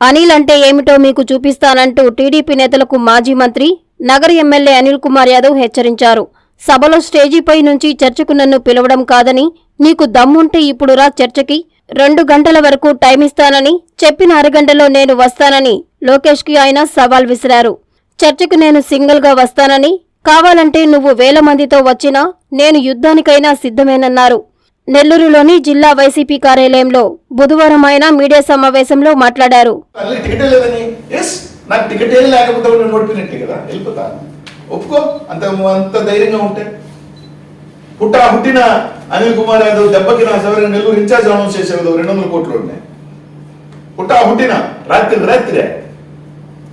అనిల్ అంటే ఏమిటో మీకు చూపిస్తానంటూ టీడీపీ నేతలకు మాజీ మంత్రి నగర ఎమ్మెల్యే అనిల్ కుమార్ యాదవ్ హెచ్చరించారు. సభలో స్టేజీపై నుంచి చర్చకు నన్ను పిలవడం కాదని నీకు దమ్ముంటే ఇప్పుడు రా చర్చకి రెండు గంటల వరకు టైం ఇస్తానని చెప్పిన అరగంటలో నేను వస్తానని లోకేష్కి ఆయన సవాల్ విసిరారు. చర్చకు నేను సింగిల్గా వస్తానని కావాలంటే నువ్వు వేల మందితో వచ్చినా నేను యుద్ధానికైనా సిద్ధమేనన్నారు. నెల్లూరులోని జిల్లా వైసీపీ కార్యాలయంలో బుధవారం ఆయన మీడియా సమావేశంలో మాట్లాడారు. నాకు టికెట్ ఏం లేకపోతే నేను కదా వెళ్ళిపోతా. ఒప్పుకో అంత అంత ధైర్యంగా ఉంటే. పుట్ట పుట్టిన అనిల్ కుమార్ యాదవ్ దెబ్బకి నా సవరణ నెల్లూరు ఇన్ఛార్జ్ అనౌన్స్ చేసేది రెండు వందల కోట్లు ఉన్నాయి పుట్ట పుట్టిన రాత్రి రాత్రే.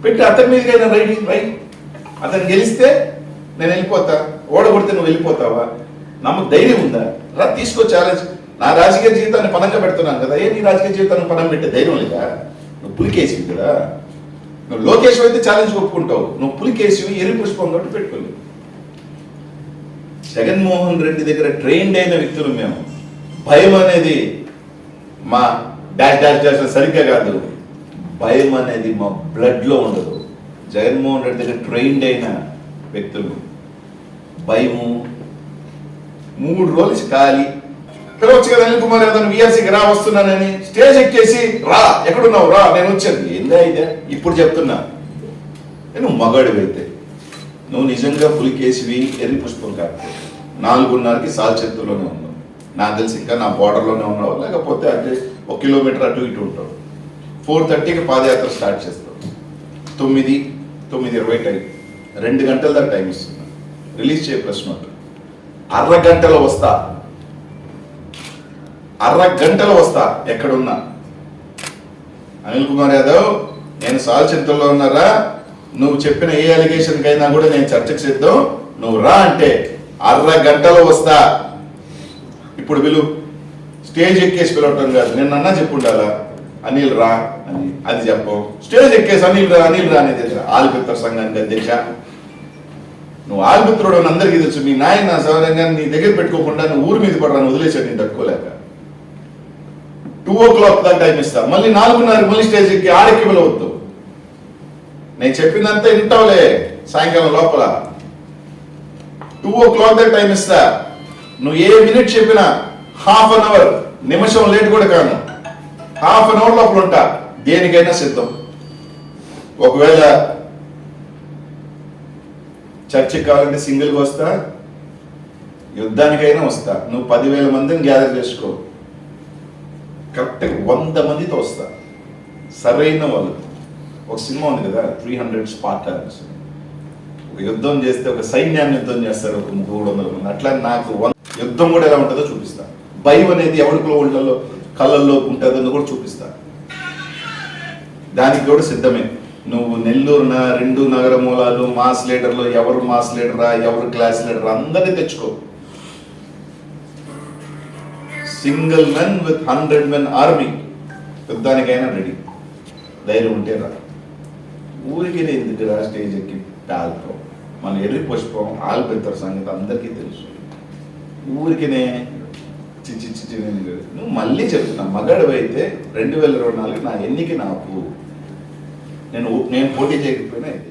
పెట్టి అతని మీదకైనా రైడింగ్ రై అతను గెలిస్తే నేను వెళ్ళిపోతా. ఓడగొడితే నువ్వు వెళ్ళిపోతావా? నమ్మకు ధైర్యం ఉందా? రా తీసుకో ఛాలెంజ్ నా రాజకీయ జీవితాన్ని పనంగా పెడుతున్నాను కదా. ఏ నీ రాజకీయ జీవితాన్ని పనం పెట్టే ధైర్యం లేదా? నువ్వు పులికేసి కదా. నువ్వు లోకేష్ అయితే ఛాలెంజ్ ఒప్పుకుంటావు. నువ్వు పులికేసి ఎరి పుష్పం కాబట్టి పెట్టుకోలేదు. జగన్మోహన్ రెడ్డి దగ్గర ట్రైన్డ్ అయిన వ్యక్తులు మేము. భయం అనేది మా డాష్ డాష్ డాష్ సరిగ్గా కాదు. భయం అనేది మా బ్లడ్లో ఉండదు. జగన్మోహన్ రెడ్డి దగ్గర ట్రైన్డ్ అయిన వ్యక్తులు. భయము మూడు రోజులు ఖాళీ. పిలవచ్చు కదా అనిల్ కుమార్ యాదవ్ విఆర్సీకి రా వస్తున్నానని స్టేజ్ ఎక్కేసి రా ఎక్కడున్నావు? రా నేను వచ్చాను. ఏందా ఇదే ఇప్పుడు చెప్తున్నా. నేను మగాడివైతే. నువ్వు నిజంగా పులికేసివి ఎర్రి పుష్పం కాకపోతే. నాలుగున్నరకి సాల్చెత్తులోనే ఉన్నావు. నాకు తెలిసి ఇంకా నా బార్డర్లోనే ఉన్నావు. లేకపోతే అంటే ఒక కిలోమీటర్ అటు ఇటు ఉంటావు. ఫోర్ థర్టీకి పాదయాత్ర స్టార్ట్ చేస్తావు. తొమ్మిది తొమ్మిది ఇరవై టైం. రెండు గంటల దాకా టైం ఇస్తున్నా. రిలీజ్ చేయ ప్రశ్న ఉంటుంది అరగంటలో వస్తా. అరగంటలో వస్తా ఎక్కడున్నా. అనిల్ కుమార్ యాదవ్ నేను సాల్చెంతల్లో ఉన్నారా? నువ్వు చెప్పిన ఏ అలిగేషన్ కైనా కూడా నేను చర్చకు సిద్ధం. నువ్వు రా అంటే అరగంటలో వస్తా. ఇప్పుడు పిలు స్టేజ్ ఎక్కేసి పిలవటం కాదు. నిన్నన్నా చెప్పు చెప్పుండాలా? అనిల్ రా అని అది చెప్పు. స్టేజ్ ఎక్కేసి అనిల్ రా అనిల్ రా అనేది ఆలిపిత్ర సంఘానికి అధ్యక్ష. నువ్వు ఆల్మిత్రుడు అని అందరికీ తెలుసు మీ నాయన సౌరంగా నీ దగ్గర పెట్టుకోకుండా నువ్వు ఊరి మీద పడరాను వదిలేసాడు నేను తట్టుకోలేక. టూ ఓ క్లాక్ దాకా టైం ఇస్తా. మళ్ళీ నాలుగున్నర మళ్ళీ స్టేజ్ ఎక్కి వెళ్ళవద్దు నేను చెప్పిందంతా వింటావులే సాయంకాలం లోపల. టూ ఓ క్లాక్ దాకా టైం ఇస్తా. నువ్వు ఏ మినిట్ చెప్పినా హాఫ్ అన్ అవర్ నిమిషం లేట్ కూడా కాను. హాఫ్ అన్ అవర్ లోపల ఉంటా. దేనికైనా సిద్ధం. ఒకవేళ చర్చికి కావాలంటే సింగిల్గా వస్తా యుద్ధానికైనా వస్తా. నువ్వు పదివేల మందిని గ్యాదర్ చేసుకో. కరెక్ట్గా వంద మందితో వస్తా. సరైన వాళ్ళు. ఒక సినిమా ఉంది కదా త్రీ హండ్రెడ్ స్పార్టాన్స్ ఒక యుద్ధం చేస్తే ఒక సైన్యాన్ని యుద్ధం చేస్తారు ఒక మూడు వందల మంది. అట్లా నాకు వన్- యుద్ధం కూడా ఎలా ఉంటుందో చూపిస్తా. భయం అనేది ఎవరికో ఒళ్ళలో కళ్ళల్లో ఉంటుందని కూడా చూపిస్తా. దానికి కూడా సిద్ధమే. నువ్వు నెల్లూరు రెండు నగర మూలాలు మాస్ లీడర్లు ఎవరు మాస్ లీడరా ఎవరు క్లాస్ లీడరా అందరినీ తెచ్చుకో. Single men with hundred men army. యుద్ధానికైనా ready. ధైర్యం ఉంటే రా. ఊరికి ఎందుకు రా స్టేజ్ ఎక్కి టాల్కో మన ఎర్రి పుష్పం ఆల్పెత్తర్ సంగతి అందరికీ తెలుసు. ఊరికినే చిచ్చి చిచ్చి నేను నువ్వు మళ్ళీ చెప్తున్నా మగాడు అయితే రెండు వేల ఇరవై నాలుగు నా ఎన్నిక నాకు. నేను నేను పోటీ చేయకపోయినా అయితే